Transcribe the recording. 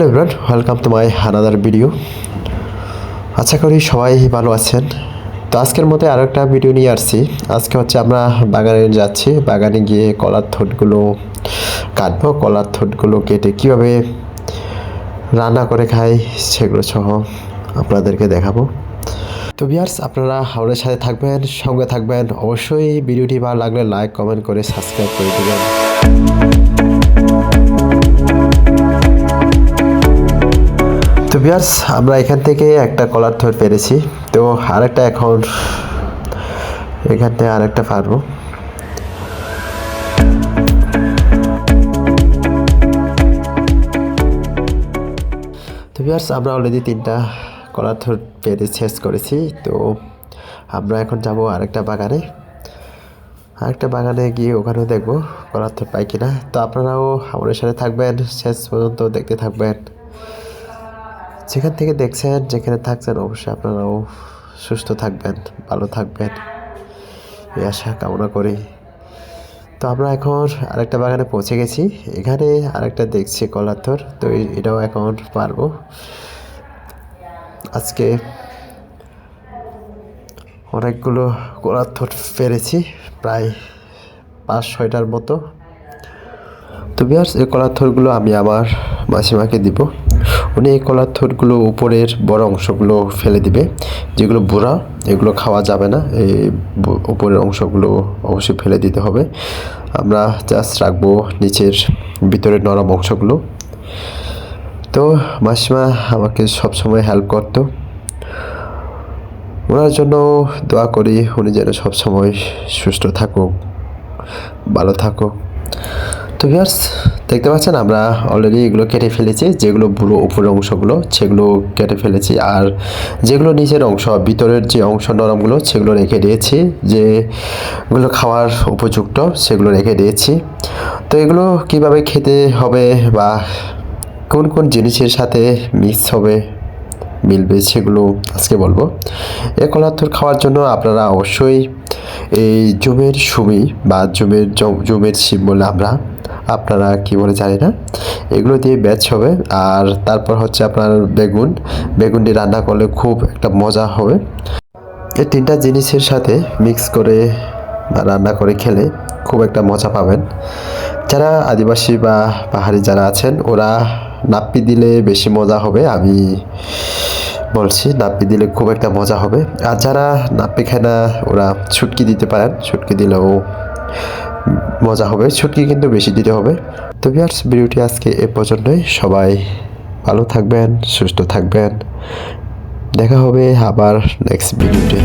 Hello everyone welcome to my হানাদার video আশা করি সবাই ভালো আছেন। তো আজকের মধ্যে আরও একটা ভিডিও নিয়ে আসছি। আজকে হচ্ছে আমরা বাগানে যাচ্ছি। বাগানে গিয়ে কলার থোটগুলো কাটবো। কলার থোটগুলো কেটে কীভাবে রান্না করে খাই সেগুলো সহ আপনাদেরকে দেখাবো। তো বিয়ার্স আপনারা আমাদের সাথে থাকবেন, সঙ্গে থাকবেন। অবশ্যই ভিডিওটি ভালো লাগলে লাইক কমেন্ট করে সাবস্ক্রাইব করে দেবেন। তো বিয়ার্স আমরা এখান থেকে একটা কলার থর পেরেছি। তো আরেকটা এখন এখান থেকে আরেকটা পারব। তো বিয়ার্স আমরা অলরেডি তিনটা কলার থর পেরে শেষ করেছি। তো আমরা এখন যাব আরেকটা বাগানে। আরেকটা বাগানে গিয়ে ওখানেও দেখব কলার থর পাই কিনা। তো আপনারাও আমাদের সাথে থাকবেন। শেষ পর্যন্ত দেখতে থাকবেন। যেখান থেকে দেখছেন, যেখানে থাকছেন, অবশ্যই আপনারাও সুস্থ থাকবেন, ভালো থাকবেন। এই আশা কামনা করি। তো আমরা এখন আরেকটা বাগানে পৌঁছে গেছি। এখানে আরেকটা দেখছি কলাথর, তো এটাও এখন পারব। আজকে অনেকগুলো কলাথর পেরেছি প্রায় পাঁচ ছয়টার মতো। তো বিয়ার্স এই কলার থরগুলো আমি আমার মাসিমাকে দিব। উনি এই কলার থরগুলো উপরের বড় অংশগুলো ফেলে দিবে। যেগুলো বুড়া, এগুলো খাওয়া যাবে না। এই উপরের অংশগুলো অবশ্যই ফেলে দিতে হবে। আমরা জাস্ট রাখব নিচের ভিতরের নরম অংশগুলো। তো মাসিমা আমাকে সবসময় হেল্প করতো। ওনার জন্য দোয়া করি উনি যেন সবসময় সুস্থ থাকুক, ভালো থাকুক। তো ভিউয়ার্স, দেখতে পাচ্ছেন আমরা অলরেডি এগুলো কেটে ফেলেছি, যেগুলো বুড়ো উপরের অংশগুলো, সেগুলো কেটে ফেলেছি। আর যেগুলো নিচের অংশ, ভিতরের যে অংশ নরমগুলো, সেগুলো রেখে দিয়েছি, যেগুলো খাওয়ার উপযুক্ত, সেগুলো রেখে দিয়েছি। তো এগুলো কীভাবে খেতে হবে বা কোন কোন জিনিসের সাথে মিক্স হবে, মিলবে, সেগুলো আজকে বলব। এ কলাথর খাওয়ার জন্য আপনারা অবশ্যই এই জুমের সুমি বা জুমের জুমের শিম বলে আমরা আপনারা কি বলে জানি না, এগুলো দিয়ে ব্যাচ হবে। আর তারপর হচ্ছে আপনার বেগুন। বেগুনটি রান্না করলে খুব একটা মজা হবে। এই তিনটা জিনিসের সাথে মিক্স করে রান্না করে খেলে খুব একটা মজা পাবেন। যারা আদিবাসী বা পাহাড়ি যারা আছেন, ওরা নাপ্পি দিলে বেশি মজা হবে। আমি বলছি, নাপ্পি দিলে খুব একটা মজা হবে। আর যারা নাপ্পি খায় না, ওরা ছুটকি দিতে পারেন। ছুটকি দিলেও মজা হবে, ছুটকি কিন্তু বেশি দিতে হবে। তো ভিয়ার্স ভিডিওটি আজকে এ পর্যন্তই। সবাই ভালো থাকবেন, সুস্থ থাকবেন। দেখা হবে আবার নেক্সট ভিডিওতে